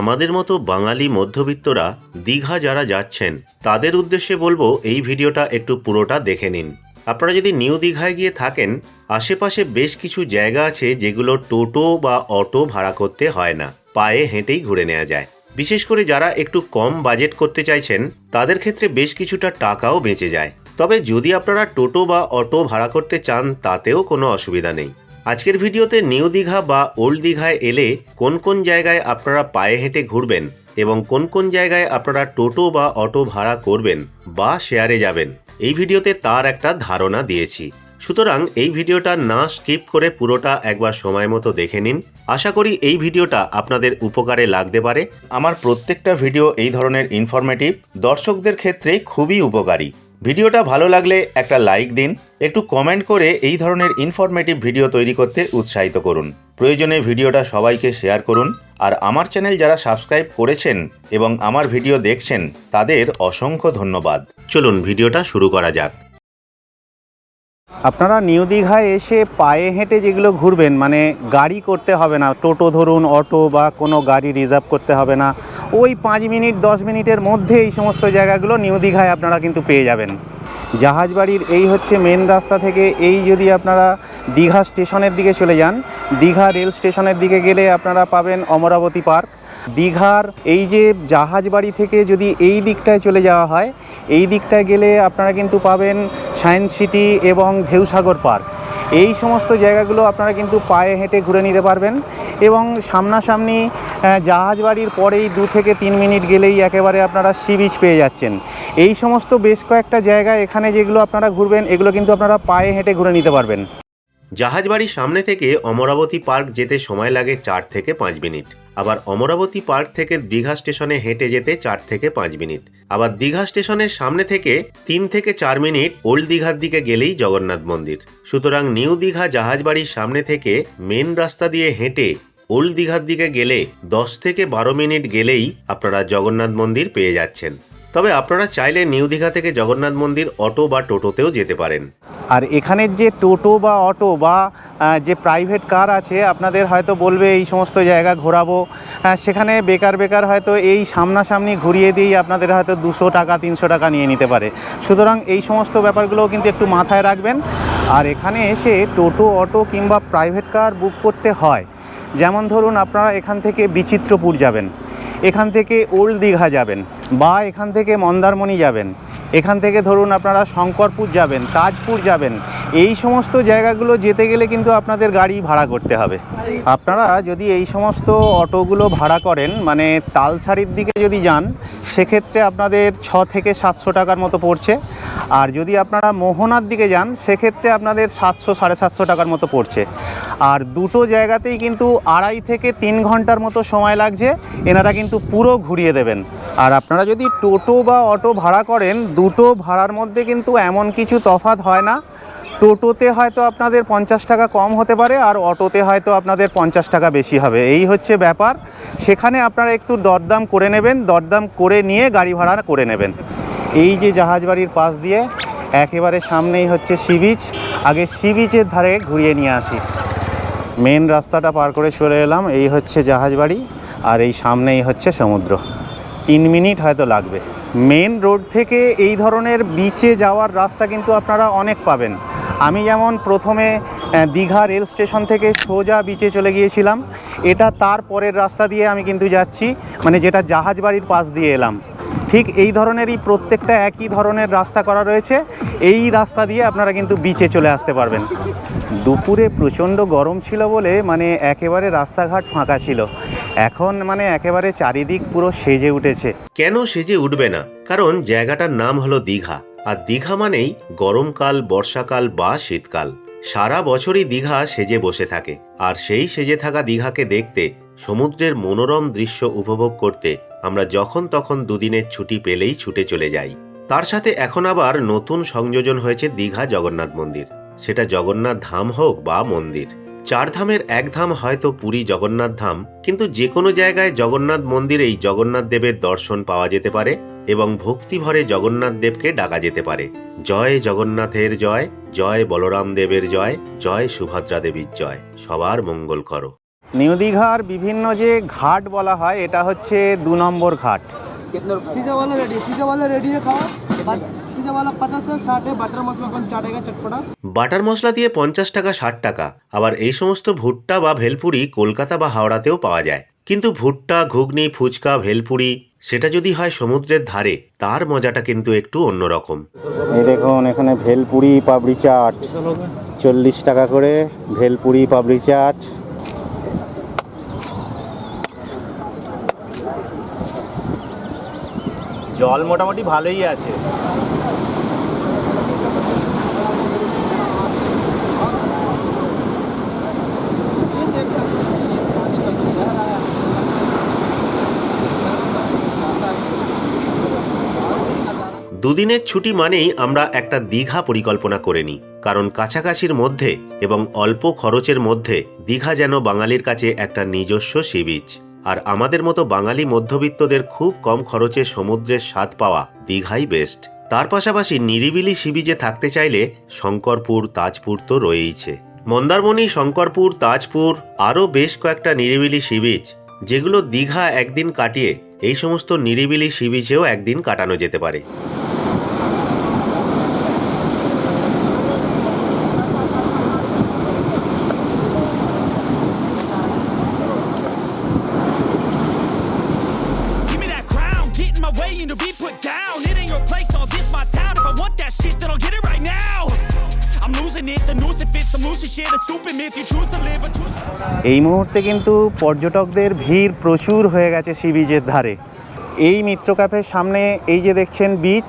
আমাদের মতো বাঙালি মধ্যবিত্তরা দীঘা যারা যাচ্ছেন, তাদের উদ্দেশ্যে বলব এই ভিডিওটা একটু পুরোটা দেখে নিন। আপনারা যদি নিউ দীঘায় গিয়ে থাকেন, আশেপাশে বেশ কিছু জায়গা আছে যেগুলো টোটো বা অটো ভাড়া করতে হয় না, পায়ে হেঁটেই ঘুরে নেওয়া যায়। বিশেষ করে যারা একটু কম বাজেট করতে চাইছেন, তাদের ক্ষেত্রে বেশ কিছুটা টাকাও বেঁচে যায়। তবে যদি আপনারা টোটো বা অটো ভাড়া করতে চান, তাতেও কোনো অসুবিধা নেই। আজকের ভিডিওতে নিউ দীঘা বা ওল্ড দীঘায় এলে কোন কোন জায়গায় আপনারা পায়ে হেঁটে ঘুরবেন এবং কোন কোন জায়গায় আপনারা টোটো বা অটো ভাড়া করবেন বা শেয়ারে যাবেন, এই ভিডিওতে তার একটা ধারণা দিয়েছি। সুতরাং এই ভিডিওটা না স্কিপ করে পুরোটা একবার সময় মতো দেখে নিন। আশা করি এই ভিডিওটা আপনাদের উপকারে লাগতে পারে। আমার প্রত্যেকটা ভিডিও এই ধরনের ইনফরমেটিভ দর্শকদের ক্ষেত্রে খুবই উপকারী। ভিডিওটা ভালো লাগলে একটা লাইক দিন, একটু কমেন্ট করে এই ধরনের ইনফরমেটিভ ভিডিও তৈরি করতে উৎসাহিত করুন। প্রয়োজনে ভিডিওটা সবাইকে শেয়ার করুন, আর আমার চ্যানেল যারা সাবস্ক্রাইব করেছেন এবং আমার ভিডিও দেখছেন, তাদের অসংখ্য ধন্যবাদ। চলুন ভিডিওটা শুরু করা যাক। আপনারা নিউ দীঘায় এসে পায়ে হেঁটে যেগুলো ঘুরবেন মানে গাড়ি করতে হবে না, টোটো ধরুন, অটো বা কোনো গাড়ি রিজার্ভ করতে হবে না ওই পাঁচ মিনিট, দশ মিনিটের মধ্যে এই সমস্ত জায়গাগুলো নিউ দীঘায় আপনারা কিন্তু পেয়ে যাবেন। জাহাজবাড়ির এই হচ্ছে মেন রাস্তা থেকে এই যদি আপনারা দীঘা স্টেশনের দিকে চলে যান, দীঘা রেল স্টেশনের দিকে গেলে আপনারা পাবেন অমরাবতী পার্ক। দীঘার এই যে জাহাজবাড়ি থেকে যদি এই দিকটায় চলে যাওয়া হয়, এই দিকটায় গেলে আপনারা কিন্তু পাবেন সায়েন্স সিটি এবং ঢেউসাগর পার্ক। এই সমস্ত জায়গাগুলো আপনারা কিন্তু পায়ে হেঁটে ঘুরে নিতে পারবেন এবং সামনাসামনি আহ, জাহাজবাড়ির পরেই দু থেকে তিন মিনিট গেলেই একেবারে আপনারা সি বিচ পেয়ে যাচ্ছেন। এই সমস্ত বেশ কয়েকটা জায়গা এখানে যেগুলো আপনারা ঘুরবেন এগুলো কিন্তু আপনারা পায়ে হেঁটে ঘুরে নিতে পারবেন। জাহাজবাড়ির সামনে থেকে অমরাবতী পার্ক যেতে সময় লাগে চার থেকে পাঁচ মিনিট। আবার অমরাবতী পার্ক থেকে দীঘা স্টেশনে হেঁটে যেতে চার থেকে পাঁচ মিনিট। আবার দীঘা স্টেশনের সামনে থেকে তিন থেকে চার মিনিট ওল্ড দীঘার দিকে গেলেই জগন্নাথ মন্দির। সুতরাং নিউ দীঘা জাহাজবাড়ির সামনে থেকে মেন রাস্তা দিয়ে হেঁটে ওল্ড দীঘার দিকে গেলে দশ থেকে বারো মিনিট গেলেই আপনারা জগন্নাথ মন্দির পেয়ে যাচ্ছেন। তবে আপনারা চাইলে নিউ দীঘা থেকে জগন্নাথ মন্দির, অটো বা টোটোতেও যেতে পারেন। আর এখানের যে টোটো বা অটো বা যে প্রাইভেট কার আছে, আপনাদের হয়তো বলবে এই সমস্ত জায়গা ঘোরাবো। সেখানে বেকার বেকার হয়তো এই সামনাসামনি ঘুরিয়ে দিয়েই আপনাদের হয়তো দুশো টাকা, তিনশো টাকা নিয়ে নিতে পারে। সুতরাং এই সমস্ত ব্যাপারগুলোও কিন্তু একটু মাথায় রাখবেন। আর এখানে এসে টোটো, অটো কিংবা প্রাইভেট কার বুক করতে হয়। যেমন ধরুন আপনারা এখান থেকে বিচিত্রপুর যাবেন। এখান থেকে ওল্ড দীঘা যাবেন। বা এখান থেকে মন্দারমণি যাবেন। এখান থেকে ধরুন আপনারা শঙ্করপুর যাবেন, তাজপুর যাবেন, এই সমস্ত জায়গাগুলো যেতে গেলে কিন্তু আপনাদের গাড়ি ভাড়া করতে হবে। আপনারা যদি এই সমস্ত অটোগুলো ভাড়া করেন মানে তালসারির দিকে যদি যান, সেক্ষেত্রে আপনাদের ছ থেকে সাতশো টাকার মতো পড়ছে। আর যদি আপনারা মোহনার দিকে যান, সেক্ষেত্রে আপনাদের সাতশো, সাড়ে সাতশো টাকার মতো পড়ছে। আর দুটো জায়গাতেই কিন্তু আড়াই থেকে তিন ঘণ্টার মতো সময় লাগছে, এনারা কিন্তু পুরো ঘুরিয়ে দেবেন। আর আপনারা যদি টোটো বা অটো ভাড়া করেন দুটো ভাড়ার মধ্যে কিন্তু এমন কিছু তফাৎ হয় না। টোটোতে হয়তো আপনাদের পঞ্চাশ টাকা কম হতে পারে আর অটোতে হয়তো আপনাদের পঞ্চাশ টাকা বেশি হবে। এই হচ্ছে ব্যাপার। সেখানে আপনারা একটু দরদাম করে নেবেন, দরদাম করে নিয়ে গাড়ি ভাড়া করে নেবেন। এই যে জাহাজবাড়ির পাশ দিয়ে একেবারে সামনেই হচ্ছে সি বিচ। আগে সি বিচের ধারে ঘুরিয়ে নিয়ে আসি। মেন রাস্তাটা পার করে চলে এলাম। এই হচ্ছে জাহাজবাড়ি আর এই সামনেই হচ্ছে সমুদ্র। তিন মিনিট হয়তো লাগবে। মেন রোড থেকে এই ধরনের বিচে যাওয়ার রাস্তা কিন্তু আপনারা অনেক পাবেন। আমি যেমন প্রথমে দীঘা রেল স্টেশন থেকে সোজা বিচে চলে গিয়েছিলাম। এটা তার পরের রাস্তা দিয়ে আমি কিন্তু যাচ্ছি। মানে যেটা জাহাজ বাড়ির পাশ দিয়ে এলাম। ঠিক এই ধরনেরই প্রত্যেকটা একই ধরনের রাস্তা করা রয়েছে। এই রাস্তা দিয়ে আপনারা কিন্তু বিচে চলে আসতে পারবেন। দুপুরে প্রচণ্ড গরম ছিল বলে মানে একেবারে রাস্তাঘাট ফাঁকা ছিল। এখন মানে একেবারে চারিদিক পুরো সেজে উঠেছে। কেন সেজে উঠবে না? কারণ জায়গাটার নাম হলো দীঘা। আর দীঘা মানেই গরমকাল, বর্ষাকাল বা শীতকাল। সারা বছরই দীঘা সেজে বসে থাকে। আর সেই সেজে থাকা দীঘাকে দেখতে সমুদ্রের মনোরম দৃশ্য উপভোগ করতে আমরা যখন তখন দুদিনের ছুটি পেলেই ছুটে চলে যাই। তার সাথে এখন আবার নতুন সংযোজন হয়েছে দীঘা জগন্নাথ মন্দির। সেটা জগন্নাথ ধাম হোক বা মন্দির। চার ধামের এক ধাম হয়তো পুরী জগন্নাথ ধাম, কিন্তু যে কোনো জায়গায় জগন্নাথ মন্দিরেই জগন্নাথ দেবের দর্শন পাওয়া যেতে পারে এবং ভক্তি ভরে জগন্নাথ দেবকে ডাকা যেতে পারে। জয় জগন্নাথের জয় জয় বলরাম দেবের জয় জয় সুভদ্রা দেবীর জয়। সবার মঙ্গল করো। নিউ দীঘার বিভিন্ন যে ঘাট বলা হয় এটা হচ্ছে দু নম্বর ঘাট सीजा वाला रेडी है सीजा वाला रेडी है खाओ बट सीजा वाला पचास से साठ है बटर मसाला अपन चाटेगा चटपटा বাটার মশলা দিয়ে পঞ্চাশ টাকা ষাট টাকা আবার এই সমস্ত ভুট্টা বা ভেলপুরি কলকাতা বা হাওড়াতেও পাওয়া যায় কিন্তু ভুট্টা ঘুগনি ফুচকা ভেলপুরি সেটা যদি হয় সমুদ্রের ধারে তার মজাটা কিন্তু একটু অন্যরকম এই দেখুন এখানে ভেলপুরি পাবড়ি চাট চল্লিশ টাকা করে ভেলপুরি পাবড়ি চাট জল মোটামুটি ভালোই আছে। দুদিনের ছুটি মানেই আমরা একটা দীঘা পরিকল্পনা করে নিই, কারণ কাছাকাছির মধ্যে এবং অল্প খরচের মধ্যে দীঘা যেন বাঙালির কাছে একটা নিজস্ব সি বিচ আর আমাদের মতো বাঙালি মধ্যবিত্তদের খুব কম খরচে সমুদ্রের স্বাদ পাওয়া দীঘাই বেস্ট তার পাশাপাশি নিরিবিলি সিবিজে থাকতে চাইলে শঙ্করপুর, তাজপুর তো রয়েইছে। মন্দারমণি, শঙ্করপুর, তাজপুর আরও বেশ কয়েকটা নিরিবিলি সিবিচ, যেগুলো দীঘা একদিন কাটিয়ে এই সমস্ত নিরিবিলি সিবিচেও একদিন কাটানো যেতে পারে। এই মুহূর্তে কিন্তু পর্যটকদের ভিড় প্রচুর হয়ে গেছে সি বিচের ধারে। এই মিত্র ক্যাফের সামনে এই যে দেখছেন বিচ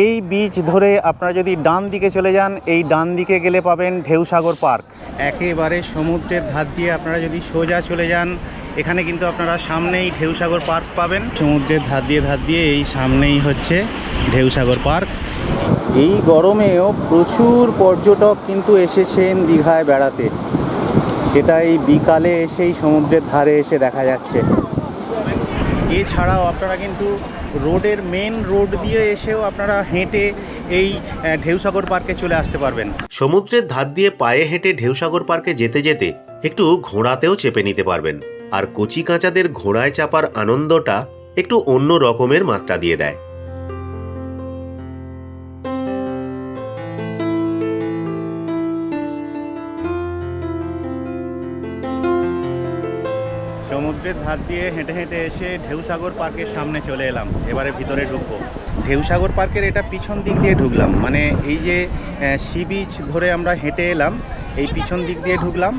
এই বিচ ধরে আপনারা যদি ডান দিকে চলে যান এই ডান দিকে গেলে পাবেন ঢেউসাগর পার্ক। একেবারে সমুদ্রের ধার দিয়ে আপনারা যদি সোজা চলে যান এখানে কিন্তু আপনারা সামনেই ঢেউসাগর পার্ক পাবেন। সমুদ্রের ধার দিয়ে ধার দিয়ে এই সামনেই হচ্ছে ঢেউসাগর পার্ক। এই গরমেও প্রচুর পর্যটক কিন্তু এসেছেন দীঘায় বেড়াতে। সেটা এই বিকালে এসেই সমুদ্রের ধারে এসে দেখা যাচ্ছে। এছাড়াও আপনারা কিন্তু রোডের মেন রোড দিয়ে এসেও আপনারা হেঁটে এই ঢেউসাগর পার্কে চলে আসতে পারবেন। সমুদ্রের ধার দিয়ে পায়ে হেঁটে ঢেউসাগর পার্কে যেতে যেতে একটু ঘোড়াতেও চেপে নিতে পারবেন। আর কচি কাঁচাদের ঘোড়ায় চাপার আনন্দটা একটু অন্য রকমের মাত্রা দিয়ে দেয়। সমুদ্রের ধার দিয়ে হেঁটে হেঁটে এসে ঢেউসাগর পার্কের সামনে চলে এলাম। এবারে ভিতরে ঢুকবো। ঢেউসাগর পার্কের এটা পিছন দিক দিয়ে ঢুকলাম। মানে এই যে সি বিচ ধরে আমরা হেঁটে এলাম এই পিছন দিক দিয়ে ঢুকলাম।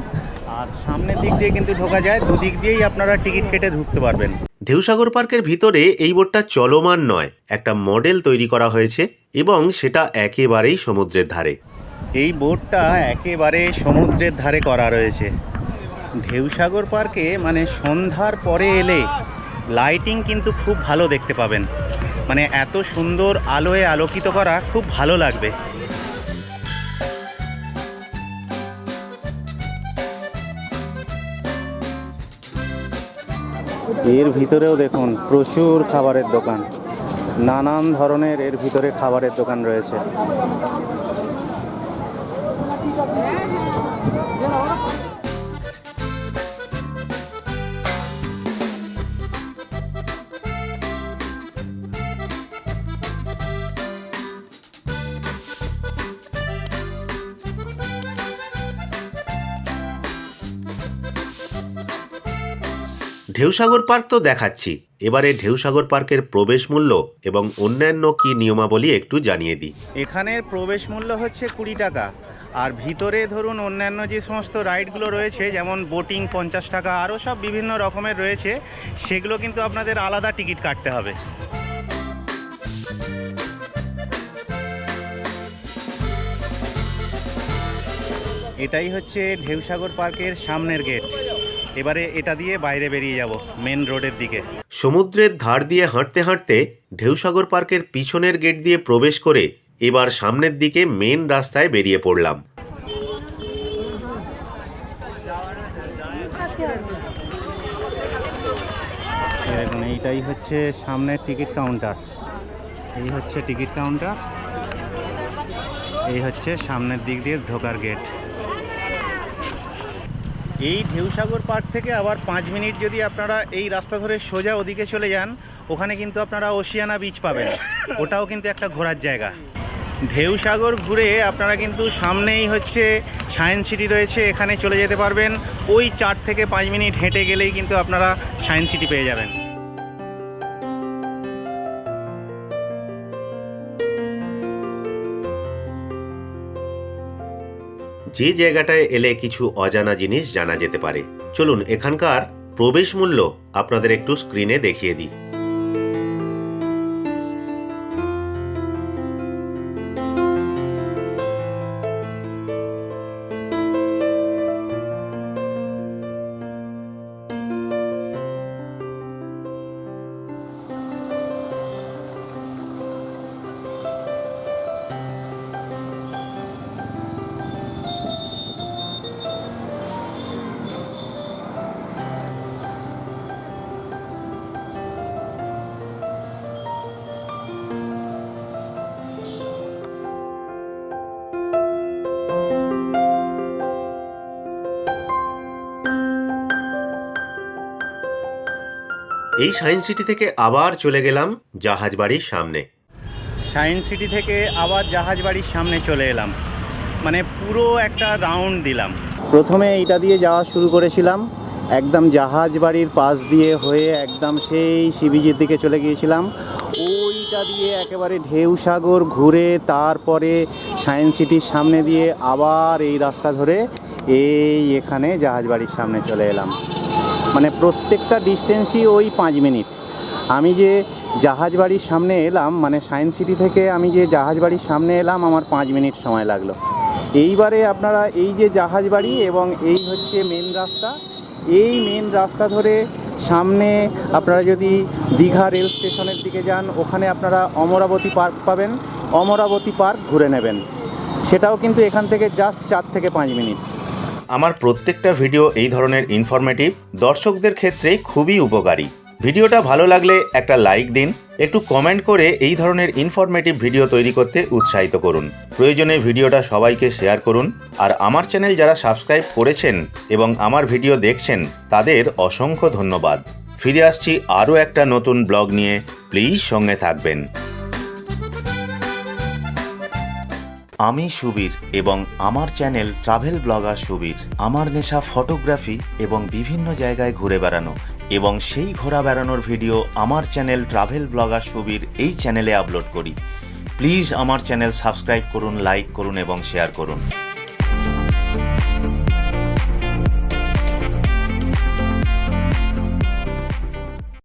আর সামনের দিক দিয়ে কিন্তু ঢোকা যায়। দুদিক দিয়েই আপনারা টিকিট কেটে ঢুকতে পারবেন। ঢেউসাগর পার্কের ভিতরে এই বোটটা চলমান নয়। একটা মডেল তৈরি করা হয়েছে এবং সেটা একেবারেই সমুদ্রের ধারে। এই বোটটা একেবারে সমুদ্রের ধারে করা রয়েছে। ঢেউসাগর পার্কে মানে সন্ধ্যার পরে এলে লাইটিং কিন্তু খুব ভালো দেখতে পাবেন। মানে এত সুন্দর আলোয় আলোকিত করা খুব ভালো লাগবে। এর ভিতরেও দেখুন, প্রচুর খাবারের দোকান। নানান ধরনের এর ভিতরে খাবারের দোকান রয়েছে। ঢেউসাগর পার্ক তো দেখাচ্ছি। এবারে ঢেউসাগর পার্কের প্রবেশ মূল্য এবং অন্যান্য কি নিয়মাবলী একটু জানিয়ে দিই। এখানের প্রবেশ মূল্য হচ্ছে কুড়ি টাকা। আর ভিতরে ধরুন অন্যান্য যে সমস্ত রাইডগুলো রয়েছে, যেমন বোটিং পঞ্চাশ টাকা, আরও সব বিভিন্ন রকমের রয়েছে, সেগুলো কিন্তু আপনাদের আলাদা টিকিট কাটতে হবে। এটাই হচ্ছে ঢেউসাগর পার্কের সামনের গেট এবারে এটা দিয়ে বাইরে বেরিয়ে যাব মেন রোডের দিকে। সমুদ্রের ধার দিয়ে হাঁটতে হাঁটতে ঢেউসাগর পার্কের পিছনের গেট দিয়ে প্রবেশ করে এবার সামনের দিকে মেন রাস্তায় বেরিয়ে পড়লাম। দেখুন এইটাই হচ্ছে সামনের টিকিট কাউন্টার এই হচ্ছে টিকিট কাউন্টার এই হচ্ছে সামনের দিক দিয়ে ঢোকার গেট এই ঢেউসাগর পার্ক থেকে আবার পাঁচ মিনিট যদি আপনারা এই রাস্তা ধরে সোজা ওদিকে চলে যান, ওখানে কিন্তু আপনারা ওশিয়ানা বিচ পাবেন। ওটাও কিন্তু একটা ঘোরার জায়গা। ঢেউসাগর ঘুরে আপনারা কিন্তু সামনেই হচ্ছে সায়েন্স সিটি রয়েছে, এখানে চলে যেতে পারবেন। ওই চার থেকে পাঁচ মিনিট হেঁটে গেলেই কিন্তু আপনারা সায়েন্স সিটি পেয়ে যাবেন। যে জায়গাটায় এলে কিছু অজানা জিনিস জানা যেতে পারে। চলুন, এখানকার প্রবেশ মূল্য আপনাদের একটু স্ক্রিনে দেখিয়ে দিই। এই সায়েন্স সিটি থেকে আবার চলে গেলাম জাহাজ বাড়ির সামনে। সায়েন্স সিটি থেকে আবার জাহাজ বাড়ির সামনে চলে এলাম। মানে পুরো একটা রাউন্ড দিলাম। প্রথমে এইটা দিয়ে যাওয়া শুরু করেছিলাম। একদম জাহাজ বাড়ির পাশ দিয়ে হয়ে একদম সেই সিবিজির দিকে চলে গিয়েছিলাম। ওইটা দিয়ে একেবারে ঢেউ সাগর ঘুরে তারপরে সায়েন্স সিটির সামনে দিয়ে আবার এই রাস্তা ধরে এই এখানে জাহাজ বাড়ির সামনে চলে এলাম। মানে প্রত্যেকটা ডিস্টেন্সই ওই পাঁচ মিনিট। আমি যে জাহাজ বাড়ির সামনে এলাম মানে সায়েন্স সিটি থেকে আমি যে জাহাজ বাড়ির সামনে এলাম, আমার পাঁচ মিনিট সময় লাগল। এইবারে আপনারা এই যে জাহাজ বাড়ি এবং এই হচ্ছে মেন রাস্তা, এই মেন রাস্তা ধরে সামনে আপনারা যদি দীঘা রেল স্টেশনের দিকে যান, ওখানে আপনারা অমরাবতী পার্ক পাবেন। অমরাবতী পার্ক ঘুরে নেবেন। সেটাও কিন্তু এখান থেকে জাস্ট চার থেকে পাঁচ মিনিট। আমার প্রত্যেকটা ভিডিও এই ধরনের ইনফরমেটিভ দর্শকদের ক্ষেত্রে খুবই উপকারী। ভিডিওটা ভালো লাগলে একটা লাইক দিন, একটু কমেন্ট করে এই ধরনের ইনফরমেটিভ ভিডিও তৈরি করতে উৎসাহিত করুন। প্রয়োজনে ভিডিওটা সবাইকে শেয়ার করুন, আর আমার চ্যানেল যারা সাবস্ক্রাইব করেছেন এবং আমার ভিডিও দেখছেন, তাদের অসংখ্য ধন্যবাদ। ফিরে আসছি আরও একটা নতুন ব্লগ নিয়ে। প্লিজ সঙ্গে থাকবেন। আমি সুবীর এবং আমার চ্যানেল ট্রাভেল ব্লগার সুবীর। আমার নেশা ফটোগ্রাফি এবং বিভিন্ন জায়গায় ঘুরে বেড়ানো এবং সেই ঘোরা বেড়ানোর ভিডিও আমার চ্যানেল ট্রাভেল ব্লগার সুবীর এই চ্যানেলে আপলোড করি। প্লিজ আমার চ্যানেল সাবস্ক্রাইব করুন, লাইক করুন এবং শেয়ার করুন।